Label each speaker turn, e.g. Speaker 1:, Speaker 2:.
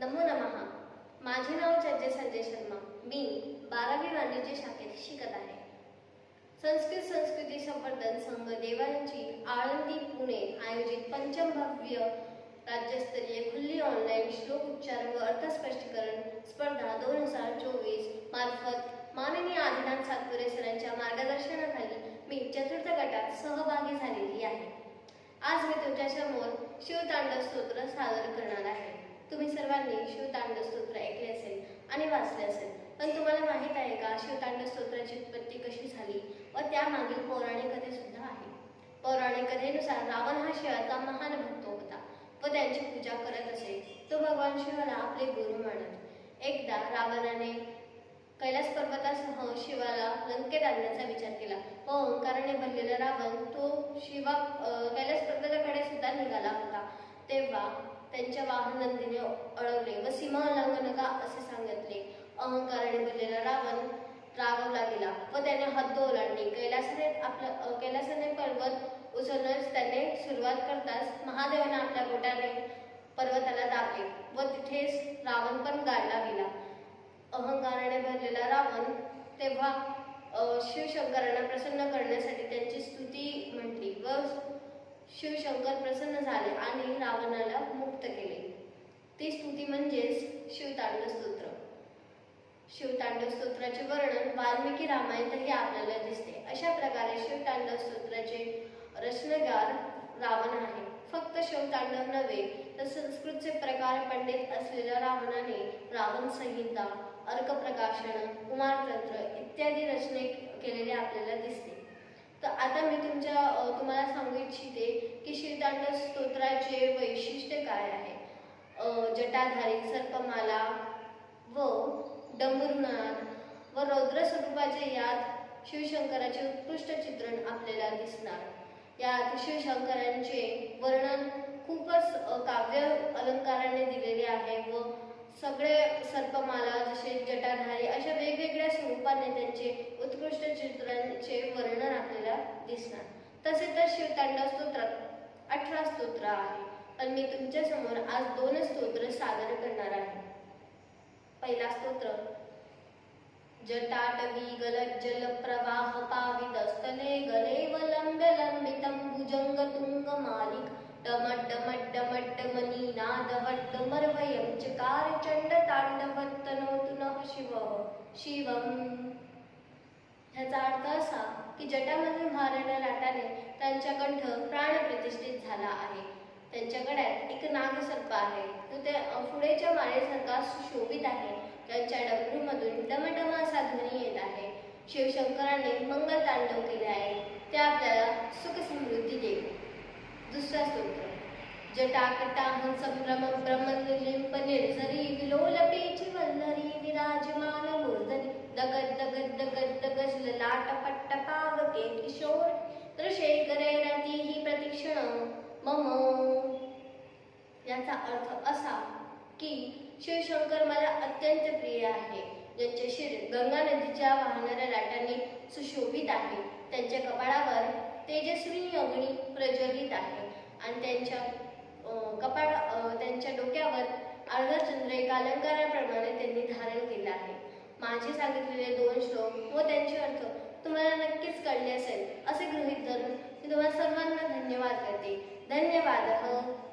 Speaker 1: नमो नमः. माझे नाव चज्य संजय शर्मा. मी बारावी वाणिज्य शाखेत शिकत आहे. संस्कृत संस्कृती संवर्धन संघ देवांची आळंदी पुणे आयोजित पंचम भव्य राज्यस्तरीय खुली ऑनलाईन श्लोक उच्चार व अर्थस्पष्टीकरण स्पर्धा दोन हजार चोवीस मार्फत माननीय आदिनाथ सातपुरे सरांच्या मार्गदर्शनाखाली मी चतुर्थ गटात सहभागी झालेली आहे. आज मी तुमच्यासमोर शिवतांडव स्तोत्र सादर करणार आहे. सर्वांनी शिवतांड स्तोत्र ऐकले असेल आणि वाचले असेल. पण तुम्हाला माहीत आहे का शिवतांड स्तोत्राची उत्पत्ती कशी झाली व त्यामागील पौराणिक कथे सुद्धा आहे. पौराणिक कथेनुसार रावण हा शिवाचा महान भक्त होता व त्यांची पूजा करत असे. तो भगवान शिवाला आपले गुरु मानत. एकदा रावणाने कैलास पर्वतासह शिवाला लंकेत आणण्याचा विचार केला व ओंकाराने भरलेला रावण तो शिवा कैलास पर्वताकडे सुद्धा निघाला होता. तेव्हा त्यांच्या वाहन नंदीने अडवले व सीमा उल्लंघन का असे सांगितले. अहंकाराने भरलेला रावण रागवला गेला व त्याने हद्द ओलांडली. कैलासाने आपलं कैलासाने पर्वत उचलण्यास त्याने सुरुवात करताच महादेवाने आपल्या गोट्याने पर्वताला दाबले व तिथेच रावण पण गाडला गेला. अहंकाराने भरलेला रावण तेव्हा शिवशंकरांना प्रसन्न करण्यासाठी त्यांची स्तुती शिवशंकर प्रसन्न झाले आणि रावणाला मुक्त केले. ती स्तुती म्हणजेच शिवतांडव स्तोत्र. शिवतांडव स्तोत्राचे वर्णन वाल्मिकी रामायणातही आपल्याला दिसते. अशा प्रकारे शिवतांडव स्तोत्राचे रचनागार रावण आहे. फक्त शिवतांडव नव्हे तर संस्कृतचे प्रकार पंडित असलेल्या रावणाने रावण संहिता अर्कप्रकाशन कुमारतंत्र इत्यादी रचने केलेले आपल्याला दिसते. तर आता मी तुमच्या तुम्हाला सांग स्तोत्राचे वैशिष्ट्य काय आहे? जटाधारी सर्पमाला व डमरुनाद व रौद्र स्वरूपाचे यात शिवशंकराचे उत्कृष्ट चित्रण आपल्याला दिसणार. यात शिवशंकरांचे वर्णन खूपच काव्य अलंकाराने दिलेले आहे व सगळे सर्पमाला जसे जटाधारी अशा वेगवेगळ्या स्वरूपाने त्यांचे उत्कृष्ट चित्रांचे वर्णन आपल्याला दिसणार. तसे तर शिवतांडव स्तोत्रात अठरा स्तोत्र आहे. पण मी तुमच्यासमोर आज दोन स्तोत्र सादर करणार आहे. पहिला स्तोत्र जटाटवी गलज्जल प्रवाह पावितस्थले गलेवलंब्य लंबितं भुजंग तुंग मालिक डमड्डमड्डमड्ड मनीनादवड्डमर्वयं चकार चंड तांडवत्तनोतु नः शिव। शिवम्। ह्याचा अर्थ असा की जटामधून महाराणा लाटाने त्यांच्या कंठ प्राणप्रतिष्ठित झाला आहे. त्यांच्या गळ्यात एक नागसर्प आहे. तो त्या पुढेच्या माळेसारखा सुशोभित आहे. त्यांच्या डमरूमधून डमडम असा ध्वनी येत आहे. शिवशंकराने मंगल तांडव केले आहे. ते आपल्याला सुख समृद्धी देईल. दुसरा स्तोत्र. जटाकटाहं संभ्रम ब्रह्मलिंप निर्झरी विलोलपेची वल्लरी विराजमान मूर्धनी दगद दगद दगज किशोर दृशेकरे ही प्रतिक्षण मम. याचा अर्थ असा की शिवशंकर मला अत्यंत प्रिय आहे. ज्यांचे शिर गंगा नदीच्या वाहणाऱ्या लाटांनी सुशोभित आहे. त्यांच्या कपाळावर तेजस्वी अग्नी प्रज्वलित आहे. आणि त्यांच्या कपाळ त्यांच्या डोक्यावर अर्धचंद्र एक अलंकाराप्रमाणे त्यांनी धारण केलं आहे. माझे सांगितलेले दोन श्लोक व त्यांचे अर्थ तुम्हाला नक्कीच कळले असेल असे गृहीत धरून मी तुम्हाला सर्वांना धन्यवाद करते. धन्यवाद.